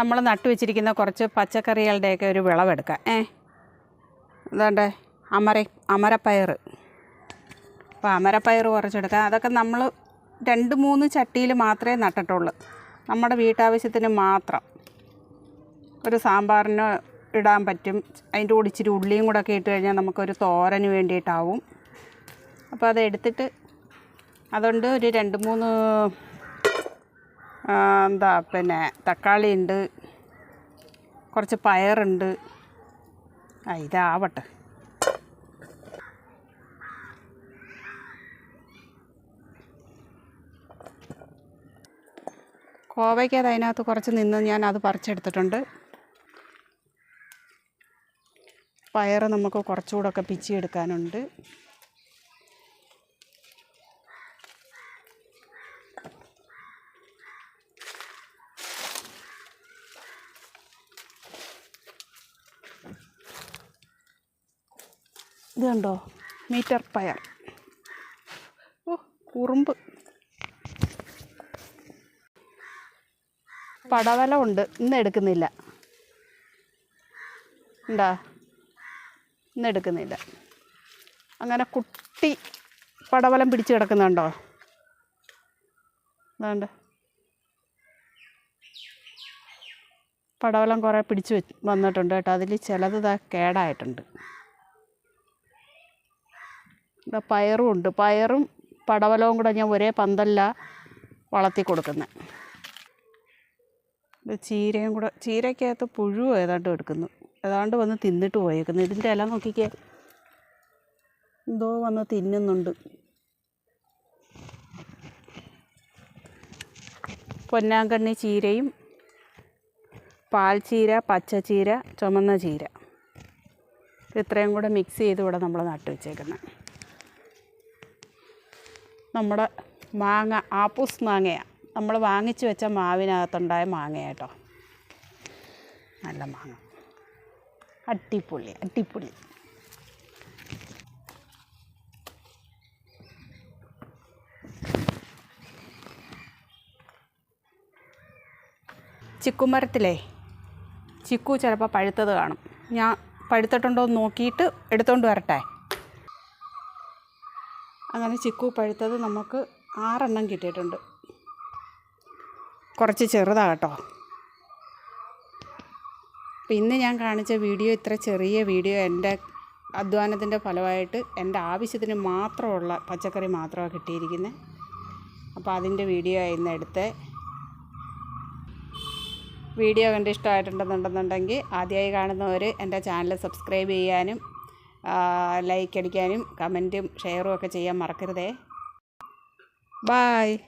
നമ്മൾ നട്ടുവെച്ചിരിക്കുന്ന കുറച്ച് പച്ചക്കറികളുടെയൊക്കെ ഒരു വിളവെടുക്കാം. ഏ? അതാണ്ട് അമര അമരപ്പയർ അപ്പോൾ അമരപ്പയർ കുറച്ചെടുക്കാം. അതൊക്കെ നമ്മൾ രണ്ട് മൂന്ന് ചട്ടിയിൽ മാത്രമേ നട്ടിട്ടുള്ളൂ. നമ്മുടെ വീട്ടാവശ്യത്തിന് മാത്രം. ഒരു സാമ്പാറിന് ഇടാൻ പറ്റും. അതിന്റെ കൂടെ ഇച്ചിരി ഉള്ളിയും കൂടെ ഒക്കെ ഇട്ട് കഴിഞ്ഞാൽ നമുക്കൊരു തോരന് വേണ്ടിയിട്ടാവും. അപ്പോൾ അത് എടുത്തിട്ട് അതുകൊണ്ട് ഒരു രണ്ട് മൂന്ന് എന്താ പിന്നെ തക്കാളി ഉണ്ട് കുറച്ച് പയറുണ്ട്. ആ ഇതാവട്ടെ. കോവയ്ക്ക് അത് അതിനകത്ത് കുറച്ച് നിന്ന് ഞാൻ അത് പറിച്ചെടുത്തിട്ടുണ്ട്. പയർ നമുക്ക് കുറച്ചുകൂടെ ഒക്കെ പിച്ചിയെടുക്കാനുണ്ട്. ഇത് കണ്ടോ? മീറ്റർ പയർ. ഓ കുറുമ്പ്. പടവല ഉണ്ട്. ഇന്ന് എടുക്കുന്നില്ല. ഉണ്ടാ ഇന്ന് എടുക്കുന്നില്ല. അങ്ങനെ കുട്ടി പടവലം പിടിച്ച് കിടക്കുന്നുണ്ടോ? അതുകൊണ്ട് പടവലം കുറേ പിടിച്ച് വന്നിട്ടുണ്ട് കേട്ടോ. അതിൽ ചിലത് കേടായിട്ടുണ്ട്. ഇവിടെ പയറും ഉണ്ട്. പയറും പടവലവും കൂടെ ഞാൻ ഒരേ പന്തല്ല വളർത്തി കൊടുക്കുന്നത് ഇത് ചീരയും കൂടെ ചീരയ്ക്കകത്ത് പുഴു ഏതാണ്ട് എടുക്കുന്നു. ഏതാണ്ട് വന്ന് തിന്നിട്ട് പോയേക്കുന്നു. ഇതിന്റെ ഇല നോക്കിക്കേ. എന്തോ വന്ന് തിന്നുന്നുണ്ട്. പൊന്നാങ്കണ്ണി ചീരയും പാൽച്ചീര പച്ചച്ചീര ചുമന്ന ചീര. ഇത്രയും കൂടെ മിക്സ് ചെയ്ത് ഇവിടെ നമ്മൾ നട്ടു വെച്ചേക്കുന്നത് നമ്മുടെ മാങ്ങ ആപ്പൂസ് മാങ്ങയാണ് നമ്മൾ വാങ്ങിച്ചു വെച്ച മാവിനകത്തുണ്ടായ മാങ്ങ കേട്ടോ നല്ല മാങ്ങ. അട്ടിപ്പൊളി അട്ടിപ്പൊളി ചിക്കുമരത്തിലേ ചിക്കു ചിലപ്പോൾ പഴുത്തത് കാണും. ഞാൻ പഴുത്തിട്ടുണ്ടോ എന്ന് നോക്കിയിട്ട് എടുത്തുകൊണ്ട് വരട്ടെ. അങ്ങനെ ചിക്കു പഴുത്തത് നമുക്ക് ആറെണ്ണം കിട്ടിയിട്ടുണ്ട്. കുറച്ച് ചെറുതാണ് കേട്ടോ അപ്പം ഇന്ന് ഞാൻ കാണിച്ച വീഡിയോ ഇത്ര ചെറിയ വീഡിയോ. എന്റെ അധ്വാനത്തിന്റെ ഫലമായിട്ട് എന്റെ ആവശ്യത്തിന് മാത്രമുള്ള പച്ചക്കറി മാത്രമാണ് കിട്ടിയിരിക്കുന്നത് അപ്പോൾ അതിന്റെ വീഡിയോ ആയിരുന്നു എടുത്ത്. വീഡിയോ കണ്ട് ഇഷ്ടമായിട്ടുണ്ടെന്നുണ്ടെന്നുണ്ടെങ്കിൽ ആദ്യമായി കാണുന്നവർ എന്റെ ചാനൽ സബ്സ്ക്രൈബ് ചെയ്യാനും ലൈക്ക് അടിക്കാനും കമന്റും ഷെയറും ഒക്കെ ചെയ്യാൻ മറക്കരുതേ. ബായ്